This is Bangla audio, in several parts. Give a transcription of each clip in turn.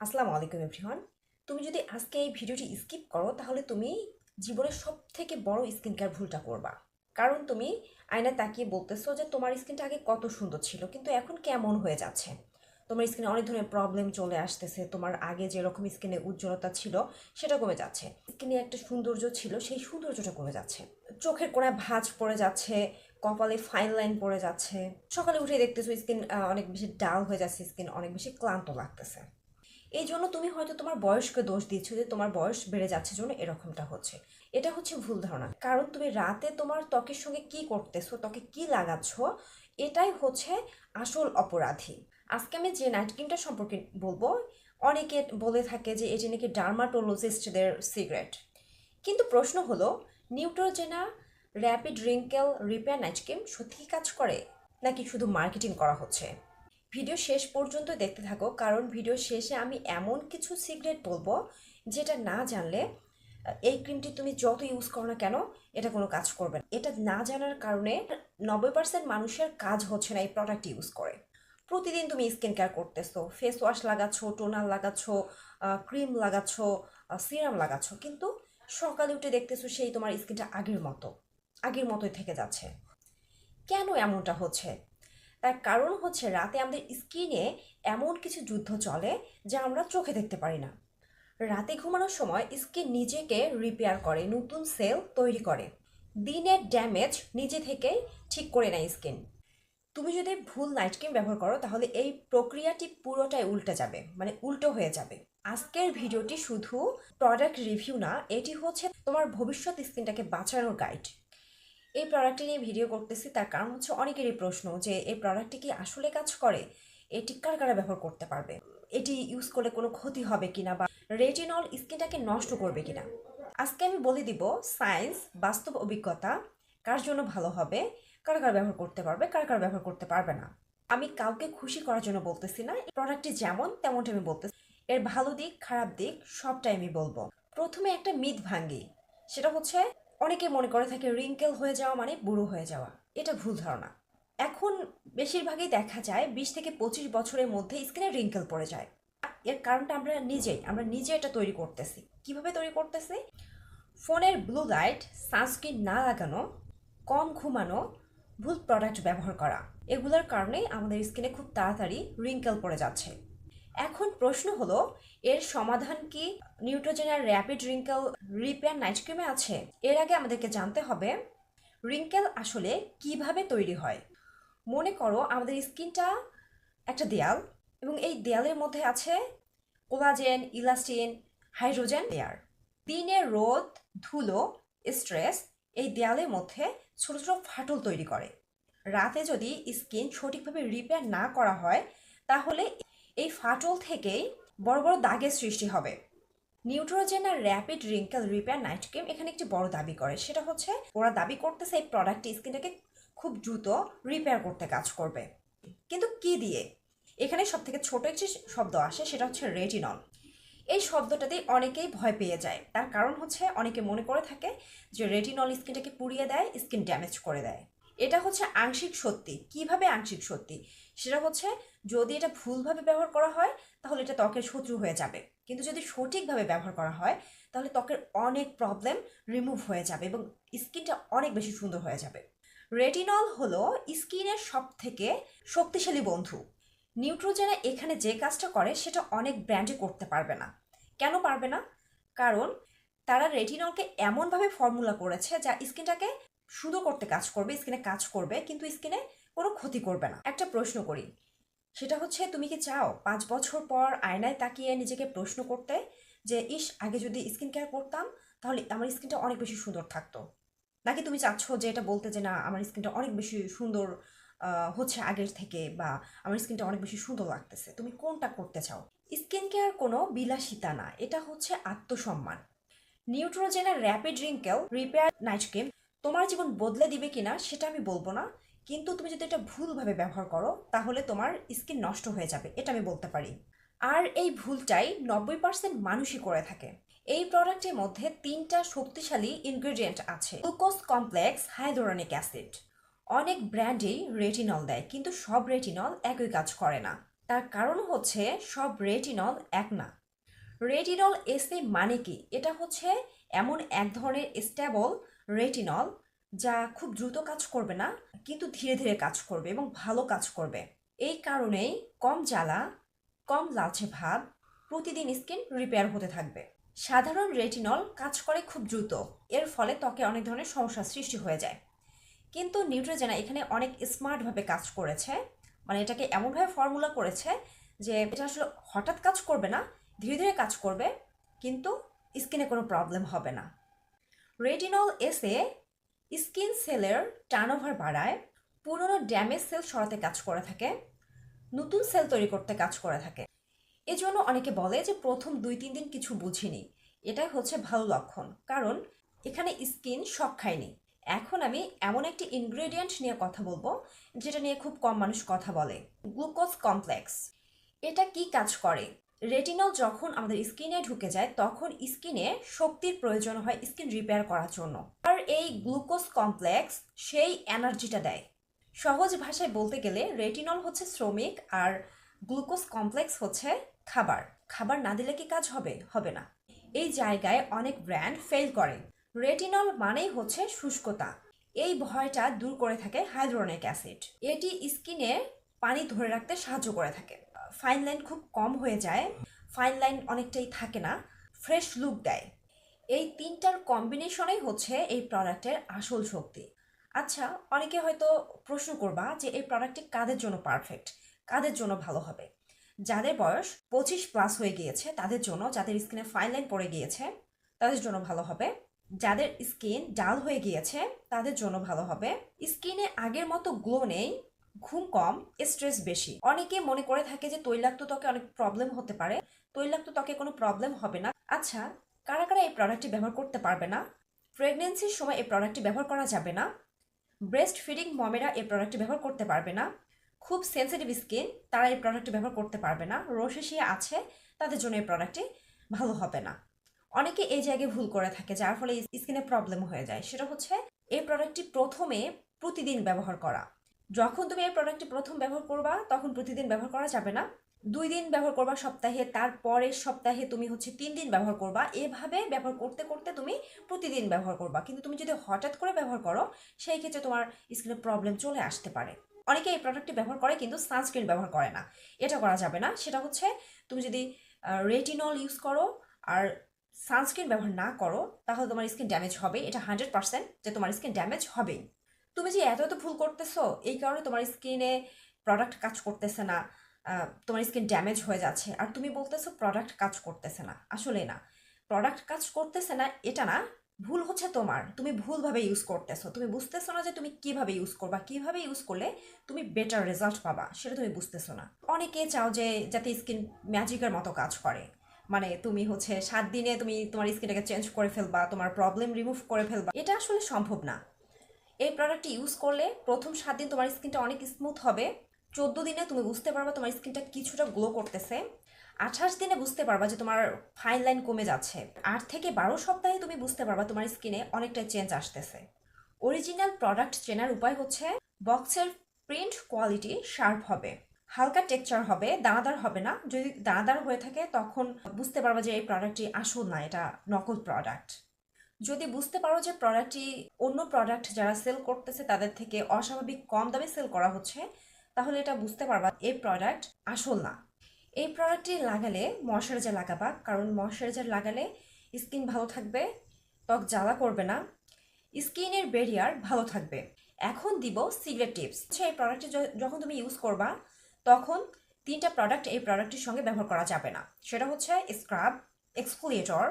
আসসালামু আলাইকুম এভরিওয়ান। তুমি যদি আজকে এই ভিডিওটি স্কিপ করো, তাহলে তুমি জীবনের সব থেকে বড় স্কিন কেয়ার ভুলটা করবা। কারণ তুমি আয়নায় তাকিয়ে বলতেছো যে তোমার স্কিনটা আগে কত সুন্দর ছিল, কিন্তু এখন কেমন হয়ে যাচ্ছে। তোমার স্কিনে অনেক ধরনের প্রবলেম চলে আসতেছে, তোমার আগে যেরকম স্কিনে উজ্জ্বলতা ছিল, সেটা কমে যাচ্ছে। স্কিনে একটা সৌন্দর্য ছিল, সেই সৌন্দর্যটা কমে যাচ্ছে। চোখের কোণায় ভাঁজ পড়ে যাচ্ছে, কপালে ফাইন লাইন পড়ে যাচ্ছে। সকালে উঠে দেখতেছো স্কিন অনেক বেশি ডাল হয়ে যাচ্ছে, স্কিন অনেক বেশি ক্লান্ত লাগতেছে। এই জন্য তুমি হয়তো তোমার বয়সকে দোষ দিচ্ছ যে তোমার বয়স বেড়ে যাচ্ছে জন্য এরকমটা হচ্ছে। এটা হচ্ছে ভুল ধারণা। কারণ তুমি রাতে তোমার ত্বকের সঙ্গে কি করতেছো, ত্বকে কি লাগাচ্ছ, এটাই হচ্ছে আসল অপরাধী। আজকে আমি যে নাইট ক্রিমটা সম্পর্কে বলব, অনেকে বলে থাকে যে এটি নাকি ডার্মাটোলজিস্টদের সিগারেট। কিন্তু প্রশ্ন হলো, Neutrogena rapid wrinkle repair night cream সত্যি কাজ করে, নাকি শুধু মার্কেটিং করা হচ্ছে? ভিডিও শেষ পর্যন্ত দেখতে থাকো, কারণ ভিডিও শেষে আমি এমন কিছু সিক্রেট বলব যেটা না জানলে এই ক্রিমটি তুমি যত ইউজ করো না কেন, এটা কোনো কাজ করবে না। এটা না জানার কারণে নব্বই পার্সেন্ট মানুষের কাজ হচ্ছে না এই প্রোডাক্ট ইউজ করে। প্রতিদিন তুমি স্কিন কেয়ার করতেছো ফেস ওয়াশ লাগাচ্ছ টোনার লাগাচ্ছ ক্রিম লাগাচ্ছ সিরাম লাগাচ্ছ, কিন্তু সকালে উঠে দেখতেছো সেই তোমার স্কিনটা আগের মতো, আগের মতোই থেকে যাচ্ছে। কেন এমনটা হচ্ছে? তার কারণ হচ্ছে রাতে আমাদের স্কিনে এমন কিছু যুদ্ধ চলে যা আমরা চোখে দেখতে পারি না। রাতে ঘুমানোর সময় স্কিন নিজেকে রিপেয়ার করে, নতুন সেল তৈরি করে। দিনের ড্যামেজ নিজে থেকেই ঠিক করে নেয় স্কিন তুমি যদি ভুল নাইট ক্রিম ব্যবহার করো, তাহলে এই প্রক্রিয়াটি পুরোটাই উল্টে যাবে মানে উল্টো হয়ে যাবে। আজকের ভিডিওটি শুধু প্রোডাক্ট রিভিউ না, এটি হচ্ছে তোমার ভবিষ্যৎ স্কিনটাকে বাঁচানোর গাইড এই প্রোডাক্টটি নিয়ে ভিডিও করতেছি, তার কারণ হচ্ছে অনেকেরই প্রশ্ন যে এই প্রোডাক্টটি কি আসলে কাজ করে? এটি কার কারা ব্যবহার করতে পারবে? এটি ইউজ করলে কোনো ক্ষতি হবে কিনা বা রেটিনল স্কিনটাকে নষ্ট করবে কিনা? আজকে আমি বলে দিব সায়েন্স বাস্তব অভিজ্ঞতা, কার জন্য ভালো হবে, কার কার ব্যবহার করতে পারবে, কার কার ব্যবহার করতে পারবে না। আমি কাউকে খুশি করার জন্য বলতেছি না, এই প্রোডাক্টটি যেমন তেমনটা আমি বলতেছি। এর ভালো দিক, খারাপ দিক, সবটাই আমি বলব। প্রথমে একটা মিথ ভাঙ্গি, সেটা হচ্ছে অনেকে মনে করে থাকে রিঙ্কেল হয়ে যাওয়া মানে বুড়ো হয়ে যাওয়া। এটা ভুল ধারণা। এখন বেশিরভাগই দেখা যায় বিশ থেকে পঁচিশ বছরের মধ্যে স্কিনে রিঙ্কেল পড়ে যায়। এর কারণটা আমরা নিজেই, আমরা নিজে এটা তৈরি করতেছি। কীভাবে তৈরি করতেছি? ফোনের ব্লু লাইট সানস্ক্রিন না লাগানো, কম ঘুমানো, ভুল প্রোডাক্ট ব্যবহার করা। এগুলোর কারণে আমাদের স্কিনে খুব তাড়াতাড়ি রিঙ্কেল পড়ে যাচ্ছে। এখন প্রশ্ন হলো, এর সমাধান কি? নিউট্রোজেনার র্যাপিড রিঙ্কেল রিপেয়ার নাইট ক্রিমে আছে। এর আগে আমাদেরকে জানতে হবে রিঙ্কেল আসলে কীভাবে তৈরি হয়। মনে করো আমাদের স্কিনটা একটা দেয়াল, এবং এই দেয়ালের মধ্যে আছে কোলাজেন, ইলাস্টিন, হাইড্রোজেন লেয়ার দিনের রোদ, ধুলো স্ট্রেস এই দেয়ালের মধ্যে ছোট ছোট ফাটল তৈরি করে। রাতে যদি স্কিন সঠিকভাবে রিপেয়ার না করা হয়, তাহলে এই ফাটল থেকেই বড় বড় দাগের সৃষ্টি হবে। নিউট্রোজেন আর rapid wrinkle repair night cream এখানে একটি বড় দাবি করে। সেটা হচ্ছে, ওরা দাবি করতেছে এই প্রোডাক্টটি স্কিনটাকে খুব দ্রুত রিপেয়ার করতে কাজ করবে। কিন্তু কি দিয়ে? এখানে সব থেকে ছোট একটি শব্দ আসে, সেটা হচ্ছে রেটিনল এই শব্দটাতেই অনেকেই ভয় পেয়ে যায়। তার কারণ হচ্ছে, অনেকে মনে করে থাকে যে রেটিনল স্কিনটাকে পুড়িয়ে দেয়, স্কিন ড্যামেজ করে দেয়। এটা হচ্ছে আংশিক সত্যি। কীভাবে আংশিক সত্যি? সেটা হচ্ছে যদি এটা ভুলভাবে ব্যবহার করা হয়, তাহলে এটা ত্বকের শত্রু হয়ে যাবে। কিন্তু যদি সঠিকভাবে ব্যবহার করা হয়, তাহলে ত্বকের অনেক প্রবলেম রিমুভ হয়ে যাবে এবং স্কিনটা অনেক বেশি সুন্দর হয়ে যাবে। রেটিনল হলো স্কিনের সব থেকে শক্তিশালী বন্ধু। নিউট্রোজেনা এখানে যে কাজটা করে, সেটা অনেক ব্র্যান্ডে করতে পারবে না। কেন পারবে না? কারণ তারা রেটিনলকে এমনভাবে ফর্মুলা করেছে যা স্কিনটাকে সুন্দর করতে কাজ করবে, স্কিনে কাজ করবে, কিন্তু স্কিনে কোনো ক্ষতি করবে না। একটা প্রশ্ন করি। সেটা হচ্ছে, তুমি কি চাও পাঁচ বছর পর আয়নায় তাকিয়ে নিজেকে প্রশ্ন করতে যে, ইস, আগে যদি স্কিন কেয়ার করতাম, তাহলে আমার স্কিনটা অনেক বেশি সুন্দর থাকতো নাকি তুমি চাচ্ছ যে, এটা বলতে যে, না, আমার স্কিনটা অনেক বেশি সুন্দর হচ্ছে আগের থেকে বা আমার স্কিনটা অনেক বেশি সুন্দর লাগতেছে তুমি কোনটা করতে চাও? স্কিন কেয়ার কোনো বিলাসিতা না, এটা হচ্ছে আত্মসম্মান। নিউট্রোজেনের rapid wrinkle repair night cream তোমার জীবন বদলে দিবে কিনা সেটা আমি বলব না। কিন্তু তুমি যদি এটা ভুলভাবে ব্যবহার করো, তাহলে তোমার স্কিন নষ্ট হয়ে যাবে, এটা আমি বলতে পারি। আর এই ভুলটাই নব্বই পার্সেন্ট মানুষই করে থাকে। এই প্রোডাক্টের মধ্যে তিনটা শক্তিশালী ইনগ্রেডিয়েন্ট আছে। গ্লুকোজ কমপ্লেক্স হাইড্রোনিক অ্যাসিড অনেক ব্র্যান্ডেই রেটিনল দেয়, কিন্তু সব রেটিনল একই কাজ করে না। তার কারণ হচ্ছে সব রেটিনল এক না। রেটিনল এসে মানে কি? এটা হচ্ছে এমন এক ধরনের স্টেবল রেটিনল যা খুব দ্রুত কাজ করবে না, কিন্তু ধীরে ধীরে কাজ করবে এবং ভালো কাজ করবে। এই কারণেই কম জ্বালা, কম লালচে ভাব প্রতিদিন স্কিন রিপেয়ার হতে থাকবে। সাধারণ রেটিনল কাজ করে খুব দ্রুত, এর ফলে ত্বকে অনেক ধরনের সমস্যার সৃষ্টি হয়ে যায়। কিন্তু নিউট্রোজেনা এখানে অনেক স্মার্টভাবে কাজ করেছে মানে এটাকে এমনভাবে ফর্মুলা করেছে যে এটা আসলে হঠাৎ কাজ করবে না, ধীরে ধীরে কাজ করবে, কিন্তু স্কিনে কোনো প্রবলেম হবে না। রেটিনল এসে স্কিন সেলের টার্নওভার বাড়ায়, পুরনো ড্যামেজ সেল সরাতে কাজ করে থাকে, নতুন সেল তৈরি করতে কাজ করে থাকে। এজন্য অনেকে বলে যে প্রথম দুই, তিন দিন কিছু বুঝিনি। এটাই হচ্ছে ভালো লক্ষণ। কারণ এখানে স্কিন শক খায়নি। এখন আমি এমন একটি ইনগ্রেডিয়েন্ট নিয়ে কথা বলব, যেটা নিয়ে খুব কম মানুষ কথা বলে। Glucose complex. এটা কি কাজ করে? রেটিনল যখন আমাদের স্কিনে ঢুকে যায়, তখন স্কিনে শক্তির প্রয়োজন হয় স্কিন রিপেয়ার করার জন্য। আর এই গ্লুকোজ কমপ্লেক্স সেই এনার্জিটা দেয়। সহজ ভাষায় বলতে গেলে রেটিনল হচ্ছে শ্রমিক আর গ্লুকোজ কমপ্লেক্স হচ্ছে খাবার। খাবার না দিলে কি কাজ হবে? হবে না। এই জায়গায় অনেক ব্র্যান্ড ফেল করে। রেটিনল মানেই হচ্ছে শুষ্কতা। এই ভয়টা দূর করে থাকে হাইড্রোনিক অ্যাসিড এটি স্কিনে পানি ধরে রাখতে সাহায্য করে থাকে। ফাইন লাইন খুব কম হয়ে যায় ফাইন লাইন অনেকটাই থাকে না ফ্রেশ লুক দেয়। এই তিনটার কম্বিনেশনেই হচ্ছে এই প্রোডাক্টের আসল শক্তি। আচ্ছা অনেকে হয়তো প্রশ্ন করবা যে এই প্রোডাক্টটি কাদের জন্য পারফেক্ট কাদের জন্য ভালো হবে? যাদের বয়স পঁচিশ প্লাস হয়ে গিয়েছে, তাদের জন্য যাদের স্কিনে ফাইন লাইন পড়ে গিয়েছে, তাদের জন্য ভালো হবে। যাদের স্কিন ডাল হয়ে গিয়েছে, তাদের জন্য ভালো হবে। স্কিনে আগের মতো গ্লো নেই ঘুম কম স্ট্রেস বেশি। অনেকে মনে করে থাকে যে তৈলাক্ত ত্বকে অনেক প্রবলেম হতে পারে। তৈলাক্ত ত্বকে কোনো প্রবলেম হবে না। আচ্ছা কারা কারা এই প্রোডাক্টটি ব্যবহার করতে পারবে না? প্রেগনেন্সির সময় এই প্রোডাক্টটি ব্যবহার করা যাবে না। ব্রেস্ট ফিডিং মমেরা এই প্রোডাক্টটি ব্যবহার করতে পারবে না। খুব সেন্সিটিভ স্কিন তারা এই প্রোডাক্টটি ব্যবহার করতে পারবে না। রোশেশিয়া আছে, তাদের জন্য এই প্রোডাক্টটি ভালো হবে না। অনেকে এই জায়গায় ভুল করে থাকে, যার ফলে স্কিনে প্রবলেম হয়ে যায়। সেটা হচ্ছে, এই প্রোডাক্টটি প্রথমে প্রতিদিন ব্যবহার করা। যখন তুমি এই প্রোডাক্টটি প্রথম ব্যবহার করবা, তখন প্রতিদিন ব্যবহার করা যাবে না। দুই দিন ব্যবহার করবা সপ্তাহে, তারপরের সপ্তাহে তুমি হচ্ছে তিন দিন ব্যবহার করবা। এভাবে ব্যবহার করতে করতে তুমি প্রতিদিন ব্যবহার করবা। কিন্তু তুমি যদি হঠাৎ করে ব্যবহার করো, সেই ক্ষেত্রে তোমার স্কিনে প্রবলেম চলে আসতে পারে। অনেকে এই প্রোডাক্টটি ব্যবহার করে কিন্তু সানস্ক্রিন ব্যবহার করে না। এটা করা যাবে না। সেটা হচ্ছে তুমি যদি রেটিনল ইউজ করো আর সানস্ক্রিন ব্যবহার না করো, তাহলে তোমার স্কিন ড্যামেজ হবে। এটা হান্ড্রেড পার্সেন্ট যে তোমার স্কিন ড্যামেজ হবেই। তুমি যে এত এত ভুল করতেছো, এই কারণে তোমার স্কিনে প্রোডাক্ট কাজ করতেছে না তোমার স্কিন ড্যামেজ হয়ে যাচ্ছে। আর তুমি বলতেছো প্রোডাক্ট কাজ করতেছে না। আসলে না প্রোডাক্ট কাজ করতেছে না, এটা না, ভুল হচ্ছে তোমার। তুমি ভুলভাবে ইউজ করতেছো। তুমি বুঝতেছো না যে তুমি কীভাবে ইউজ করবা কীভাবে ইউজ করলে তুমি বেটার রেজাল্ট পাবা, সেটা তুমি বুঝতেছো না। অনেকে চাও যে, যাতে স্কিন ম্যাজিকের মতো কাজ করে। মানে তুমি হচ্ছে সাত দিনে তুমি তোমার স্কিনটাকে চেঞ্জ করে ফেলবা, তোমার প্রবলেম রিমুভ করে ফেলবা। এটা আসলে সম্ভব না। এই প্রোডাক্টটি ইউজ করলে প্রথম সাত দিন তোমার স্কিনটা অনেক স্মুথ হবে। চোদ্দ দিনে তুমি বুঝতে পারবা তোমার স্কিনটা কিছুটা গ্লো করতেছে। আঠাশ দিনে বুঝতে পারবা যে তোমার ফাইন লাইন কমে যাচ্ছে। আট থেকে বারো সপ্তাহে তুমি বুঝতে পারবা তোমার স্কিনে অনেকটা চেঞ্জ আসতেছে। অরিজিনাল প্রোডাক্ট চেনার উপায় হচ্ছে বক্সের প্রিন্ট কোয়ালিটি শার্প হবে, হালকা টেক্সচার হবে, দানাদার হবে না। যদি দানাদার হয়ে থাকে তখন বুঝতে পারবা যে এই প্রোডাক্টটি আসল না, এটা নকল প্রোডাক্ট যদি বুঝতে পারো যে প্রোডাক্টটি অন্য প্রোডাক্ট যারা সেল করতেছে তাদের থেকে অস্বাভাবিক কম দামে সেল করা হচ্ছে, তাহলে এটা বুঝতে পারবা এই প্রোডাক্ট আসল না। এই প্রোডাক্টটি লাগালে ময়শ্চারাইজার লাগাবা, কারণ ময়শ্চারাইজার লাগালে স্কিন ভালো থাকবে, ত্বক জ্বালা করবে না স্কিনের ব্যারিয়ার ভালো থাকবে। এখন দিব সিগারেট টিপস এই প্রোডাক্টটি যখন তুমি ইউজ করবা, তখন তিনটা প্রোডাক্ট এই প্রোডাক্টটির সঙ্গে ব্যবহার করা যাবে না। সেটা হচ্ছে scrub exfoliator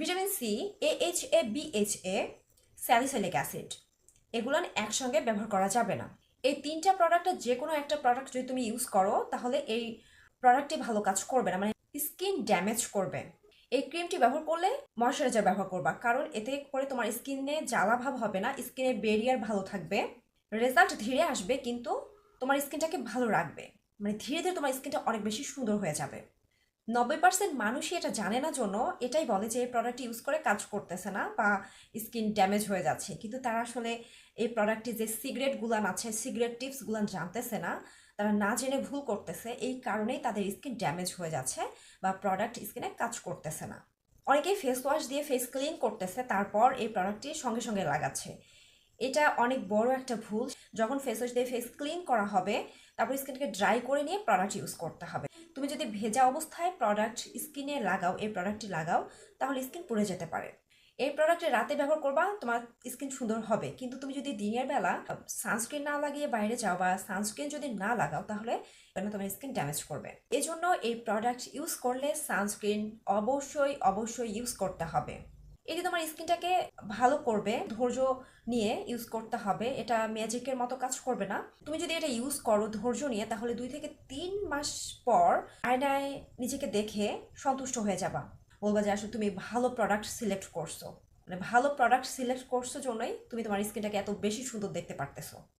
vitamin C, A H A, B H A salicylic acid, এগুলো একসঙ্গে ব্যবহার করা যাবে না। এই তিনটা প্রোডাক্টের যে কোনো একটা প্রোডাক্ট যদি তুমি ইউজ করো, তাহলে এই প্রোডাক্টটি ভালো কাজ করবে না মানে স্কিন ড্যামেজ করবে। এই ক্রিমটি ব্যবহার করলে ময়শ্চারাইজার ব্যবহার করবা, কারণ এতে করে তোমার স্কিনে জ্বালা ভাব হবে না, স্কিনের বেরিয়ার ভালো থাকবে রেজাল্ট ধীরে আসবে, কিন্তু তোমার স্কিনটাকে ভালো রাখবে। মানে ধীরে ধীরে তোমার স্কিনটা অনেক বেশি সুন্দর হয়ে যাবে। নব্বই পার্সেন্ট মানুষই এটা জানে না জন্য এটাই বলে যে এই প্রোডাক্ট ইউজ করে কাজ করতেছে না বা স্কিন ড্যামেজ হয়ে যাচ্ছে। কিন্তু তারা আসলে এই প্রোডাক্টটি যে সিগারেট গুলান আছে সিগারেট টিপস গুলান জানতেছে না, তারা না জেনে ভুল করতেছে, এই কারণেই তাদের স্কিন ড্যামেজ হয়ে যাচ্ছে বা প্রোডাক্ট স্কিনে কাজ করতেছে না। অনেকেই ফেস ওয়াশ দিয়ে ফেস ক্লিন করতেছে, তারপর এই প্রোডাক্টটি সঙ্গে সঙ্গে লাগাচ্ছে। এটা অনেক বড় একটা ভুল। যখন ফেস ওয়াশ দিয়ে ফেস ক্লিন করা হবে, তারপর স্কিনকে ড্রাই করে নিয়ে প্রোডাক্ট ইউজ করতে হবে। তুমি যদি ভেজা অবস্থায় প্রোডাক্ট স্কিনে লাগাও, এই প্রোডাক্টটি লাগাও, তাহলে স্কিন পুড়ে যেতে পারে। এই প্রোডাক্টে রাতে ব্যবহার করবা, তোমার স্কিন সুন্দর হবে। কিন্তু তুমি যদি দিনের বেলা সানস্ক্রিন না লাগিয়ে বাইরে যাও বা সানস্ক্রিন যদি না লাগাও, তাহলে তোমার স্কিন ড্যামেজ করবে। এজন্য এই প্রোডাক্ট ইউজ করলে সানস্ক্রিন অবশ্যই অবশ্যই ইউজ করতে হবে। এটি তোমার স্কিনটাকে ভালো করবে, ধৈর্য নিয়ে ইউজ করতে হবে, এটা ম্যাজিকের মতো কাজ করবে না। তুমি যদি এটা ইউজ করো, ধৈর্য নিয়ে, তাহলে দুই থেকে তিন মাস পর আয়নায় নিজেকে দেখে সন্তুষ্ট হয়ে যাবা। বলবা যে আসলে তুমি ভালো প্রোডাক্ট সিলেক্ট করছ। মানে ভালো প্রোডাক্ট সিলেক্ট করছ জন্যই তুমি তোমার স্কিনটাকে এত বেশি সুন্দর দেখতে পারতেছো।